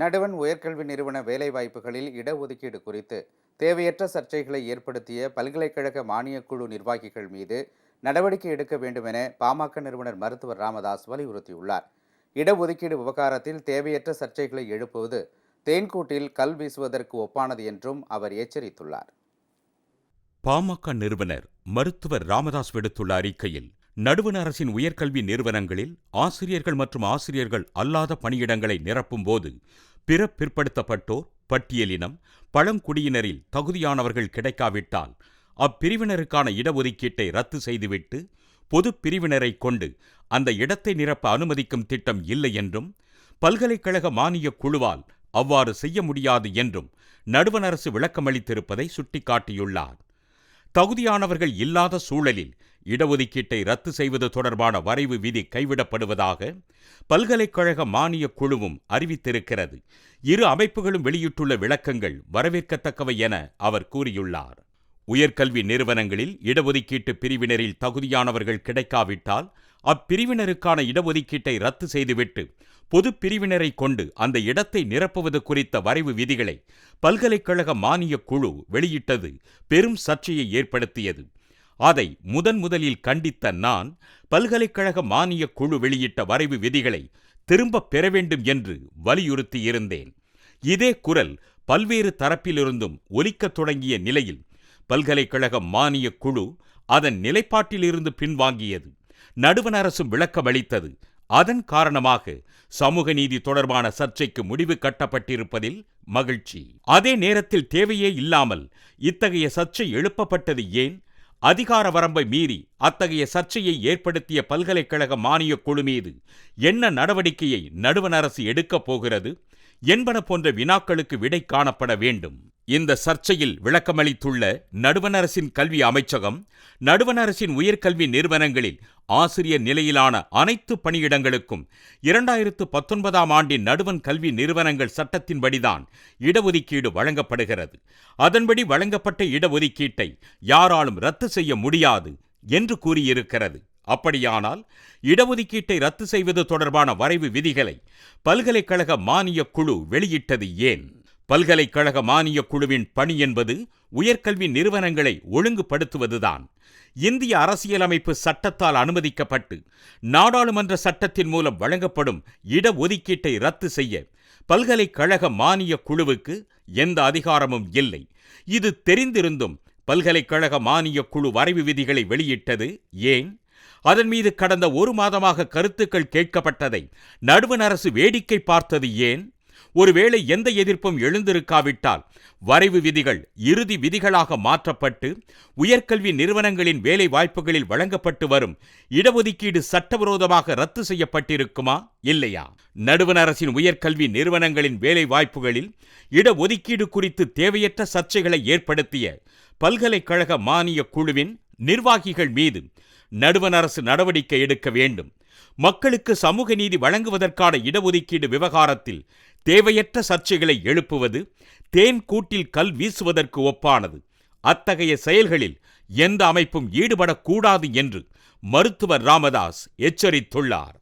நடுவன் உயர்கல்வி நிறுவன வேலைவாய்ப்புகளில் இடஒதுக்கீடு குறித்து தேவையற்ற சர்ச்சைகளை ஏற்படுத்திய பல்கலைக்கழக மானியக்குழு நிர்வாகிகள் மீது நடவடிக்கை எடுக்க வேண்டும் என பாமக நிறுவனர் மருத்துவர் ராமதாஸ் வலியுறுத்தியுள்ளார். இடஒதுக்கீடு விவகாரத்தில் தேவையற்ற சர்ச்சைகளை எழுப்புவது தேன்கூட்டில் கல் வீசுவதற்கு ஒப்பானது என்றும் அவர் எச்சரித்துள்ளார். பாமக நிறுவனர் மருத்துவர் ராமதாஸ் விடுத்துள்ள அறிக்கையில் நடுவண் அரசின் உயர்கல்வி நிறுவனங்களில் ஆசிரியர்கள் மற்றும் ஆசிரியர்கள் அல்லாத பணியிடங்களை நிரப்பும்போது பிற பிற்படுத்தப்பட்டோர் பட்டியலினம் பழங்குடியினரில் தகுதியானவர்கள் கிடைக்காவிட்டால் அப்பிரிவினருக்கான இடஒதுக்கீட்டை ரத்து செய்துவிட்டு பொது பிரிவினரை கொண்டு அந்த இடத்தை நிரப்ப அனுமதிக்கும் திட்டம் இல்லை என்றும் பல்கலைக்கழக மானியக் குழுவால் அவ்வாறு செய்ய முடியாது என்றும் நடுவண் அரசு விளக்கமளித்திருப்பதை சுட்டிக்காட்டியுள்ளார். தகுதியானவர்கள் இல்லாத சூழலில் இடஒதுக்கீட்டை ரத்து செய்வது தொடர்பான வரைவு விதி கைவிடப்படுவதாக பல்கலைக்கழக மானியக் குழுவும் அறிவித்திருக்கிறது. இரு அமைப்புகளும் வெளியிட்டுள்ள விளக்கங்கள் வரவேற்கத்தக்கவை என அவர் கூறியுள்ளார். உயர்கல்வி நிறுவனங்களில் இடஒதுக்கீட்டு பிரிவினரில் தகுதியானவர்கள் கிடைக்காவிட்டால் அப்பிரிவினருக்கான இடஒதுக்கீட்டை ரத்து செய்துவிட்டு பொது பிரிவினரை கொண்டு அந்த இடத்தை நிரப்புவது குறித்த வரைவு விதிகளை பல்கலைக்கழக மானியக் குழு வெளியிட்டது பெரும் சர்ச்சையை ஏற்படுத்தியது. அதை முதன் முதலில் கண்டித்த நான் பல்கலைக்கழக மானியக் குழு வெளியிட்ட வரைவு விதிகளை திரும்பப் பெற வேண்டும் என்று வலியுறுத்தியிருந்தேன். இதே குரல் பல்வேறு தரப்பிலிருந்தும் ஒலிக்கத் தொடங்கிய நிலையில் பல்கலைக்கழக மானியக் குழு அதன் நிலைப்பாட்டிலிருந்து பின்வாங்கியது. நடுவண் அரசும் விளக்கமளித்தது அதன் காரணமாக சமூக நீதி தொடர்பான சர்ச்சைக்கு முடிவு கட்டப்பட்டிருப்பதில் மகிழ்ச்சி. அதே நேரத்தில் தேவையே இல்லாமல் இத்தகைய சர்ச்சை எழுப்பப்பட்டது ஏன்? அதிகார வரம்பை மீறி அத்தகைய சர்ச்சையை ஏற்படுத்திய பல்கலைக்கழக மானியக் குழு மீது என்ன நடவடிக்கையை நடுவண் அரசு எடுக்கப் போகிறது? என்பன போன்ற வினாக்களுக்கு விடை காணப்பட வேண்டும். இந்த சர்ச்சையில் விளக்கமளித்துள்ள நடுவண் அரசின் கல்வி அமைச்சகம் நடுவண் அரசின் உயர்கல்வி நிறுவனங்களில் ஆசிரியர் நிலையிலான அனைத்து பணியிடங்களுக்கும் இரண்டாயிரத்து பத்தொன்பதாம் ஆண்டின் நடுவண் கல்வி நிறுவனங்கள் சட்டத்தின்படிதான் இடஒதுக்கீடு வழங்கப்படுகிறது. அதன்படி வழங்கப்பட்ட இடஒதுக்கீட்டை யாராலும் ரத்து செய்ய முடியாது என்று கூறியிருக்கிறது. அப்படியானால் இடஒதுக்கீட்டை ரத்து செய்வது தொடர்பான வரைவு விதிகளை பல்கலைக்கழக மானியக் குழு வெளியிட்டது ஏன்? பல்கலைக்கழக மானியக் குழுவின் பணி என்பது உயர்கல்வி நிறுவனங்களை ஒழுங்குபடுத்துவதுதான். இந்திய அரசியலமைப்பு சட்டத்தால் அனுமதிக்கப்பட்டு நாடாளுமன்ற சட்டத்தின் மூலம் வழங்கப்படும் இடஒதுக்கீட்டை ரத்து செய்ய பல்கலைக்கழக மானியக் குழுவுக்கு எந்த அதிகாரமும் இல்லை. இது தெரிந்திருந்தும் பல்கலைக்கழக மானியக் குழு வரைவு விதிகளை வெளியிட்டது ஏன்? அதன் மீது கடந்த ஒரு மாதமாக கருத்துக்கள் கேட்கப்பட்டதை நடுவண் அரசு வேடிக்கை பார்த்தது ஏன்? ஒருவேளை எந்த எதிர்ப்பும் எழுந்திருக்காவிட்டால் வரைவு விதிகள் இறுதி விதிகளாக மாற்றப்பட்டு உயர்கல்வி நிறுவனங்களின் வேலை வாய்ப்புகளில் வழங்கப்பட்டு வரும் இடஒதுக்கீடு சட்டவிரோதமாக ரத்து செய்யப்பட்டிருக்குமா? இல்லையா? நடுவண் அரசின் உயர்கல்வி நிறுவனங்களின் வேலை வாய்ப்புகளில் இடஒதுக்கீடு குறித்து தேவையற்ற சர்ச்சைகளை ஏற்படுத்திய பல்கலைக்கழக மானிய குழுவின் நிர்வாகிகள் மீது நடுவண் அரசு நடவடிக்கை எடுக்க வேண்டும். மக்களுக்கு சமூக நீதி வழங்குவதற்கான இடஒதுக்கீடு விவகாரத்தில் தேவையற்ற சர்ச்சைகளை எழுப்புவது தேன் கூட்டில் கல் வீசுவதற்கு ஒப்பானது. அத்தகைய செயல்களில் எந்த அமைப்பும் ஈடுபடக்கூடாது என்று மருத்துவர் ராமதாஸ் எச்சரித்துள்ளார்.